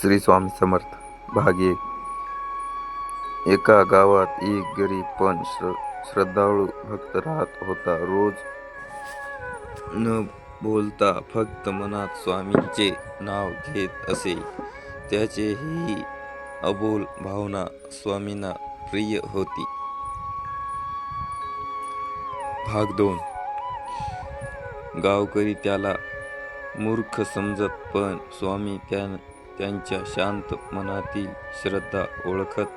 श्री स्वामी समर्थ. भाग एक एका गावात एक गरीब पण श्र श्रद्धाळू भक्त राहत होता. रोज न बोलता फक्त मनात स्वामींचे नाव घेत असे. त्याचे ही अबोल भावना स्वामींना प्रिय होती. भाग दोन. गावकरी त्याला मूर्ख समजत पण स्वामी त्या त्यांच्या शांत मनातील श्रद्धा ओळखत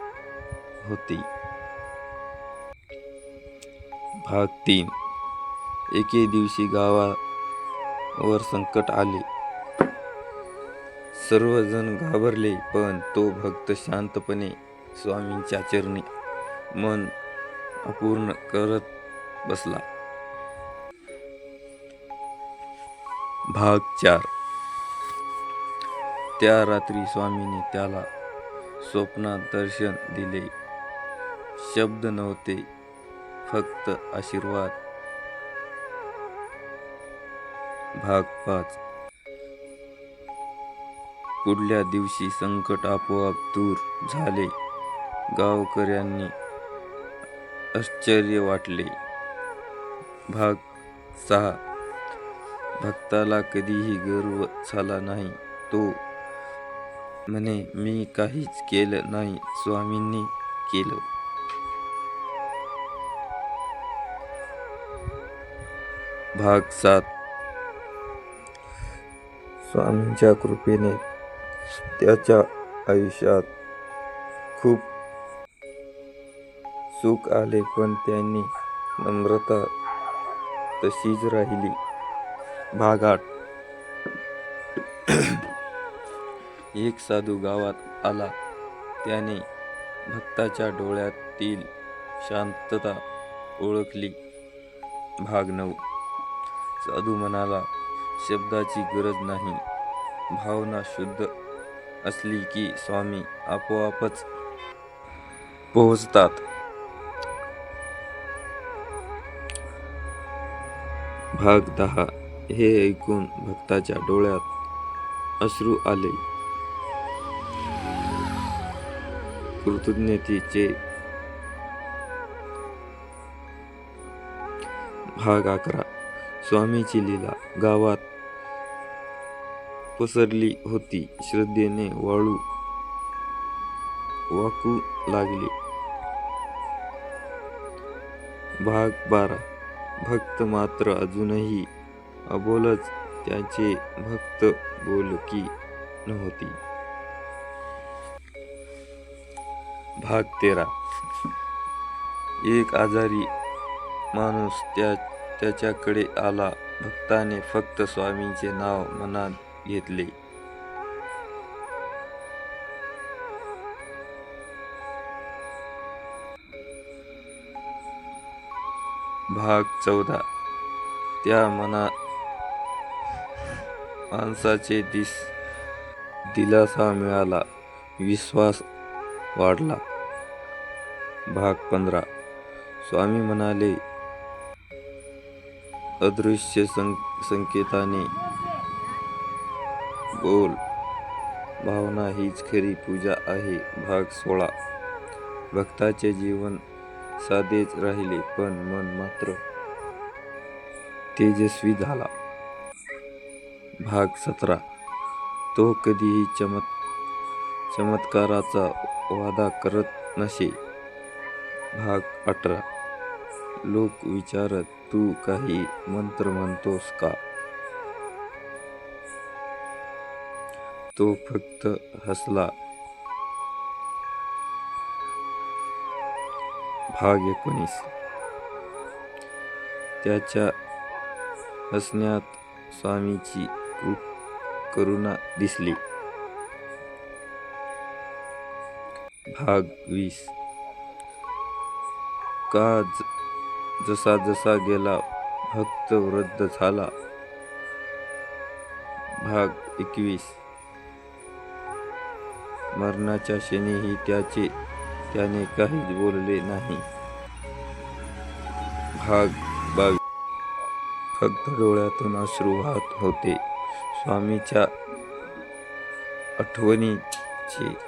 होती. भाग तीन. एके दिवशी गावावर संकट आले. सर्वजण घाबरले पण तो भक्त शांतपणे स्वामींच्या चरणी मन अपूर्ण करत बसला. भाग चार. त्या रात्री स्वामीने त्याला स्वप्नात दर्शन दिले. शब्द नव्हते फक्त आशीर्वाद. भाग पाच. पुढल्या दिवशी संकट आपोआप दूर झाले. गावकऱ्यांनी आश्चर्य वाटले. भाग सहा. भक्ताला कधीही गर्व झाला नाही. तो म्हणे मी काहीच केलं नाही स्वामींनी केलं. भाग सात. स्वामींच्या कृपेने त्याच्या आयुष्यात खूप सुख आले पण त्यांनी नम्रता तशीच राहिली. भाग आठ. एक साधू गावात आला. त्याने भक्ताच्या डोळ्यातील शांतता ओळखली. भाग नऊ. साधू म्हणाला शब्दाची गरज नाही. भावना शुद्ध असली की स्वामी आपोआपच पोहोचतात. भाग दहा. हे ऐकून भक्ताच्या डोळ्यात अश्रू आले. कृतज्ञतेचे भाग अकरा. स्वामीची लीला गावात पसरली होती. श्रद्धेने वाळू वाकू लागले. भाग बारा. भक्त मात्र अजूनही अबोलच. त्याचे भक्त बोलकी नव्हती. भाग तेरा. एक आजारी माणूस त्या त्याच्याकडे आला. भक्ताने फक्त स्वामींचे नाव मनात घेतले. भाग चौदा. त्या मना माणसाचे दिस दिलासा मिळाला. विश्वास वाढला. भाग पंधरा. स्वामी म्हणाले अदृश्य सं संकेताने बोल. भावना हीच खरी पूजा आहे. भाग सोळा. भक्ताचे जीवन साधेच राहिले पण मन मात्र तेजस्वी झाला. भाग सतरा. तो कधीही चमत् चमत्काराचा वादा करत नसे. भाग अठरा. लोक विचारत तू काही मंत्र म्हणतोस का? तो फक्त हसला. भाग एकोणीस. त्याच्या हसण्यात स्वामीची करुणा दिसली. भाग वीस. का ज- जसा जसा गेला भक्त वृद्ध झाला. भाग एकवीस. मरणाच्या क्षणीही त्याचे त्याने काहीच बोलले नाही. भाग बावीस. फक्त डोळ्यातून अश्रू वाहत होते. स्वामीच्या आठवणीचे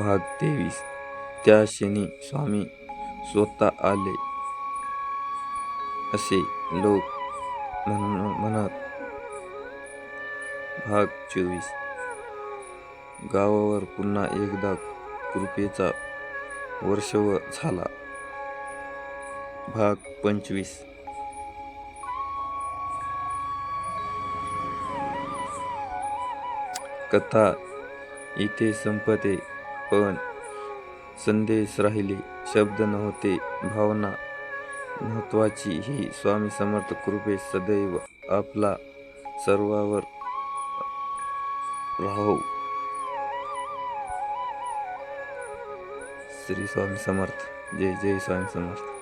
भाग तेवीस त्या क्षणी स्वामी स्वतः आले. असे लोक म्हणत भाग चोवीस. गावावर पुन्हा एकदा कृपेचा वर्षव झाला. भाग पंचवीस. कथा इथे संपते. पण संदेश राहिले शब्द नव्हते भावना महत्वाची ही स्वामी समर्थ कृपे सदैव आपला सर्वावर राहो. श्री स्वामी समर्थ. जय जय स्वामी समर्थ.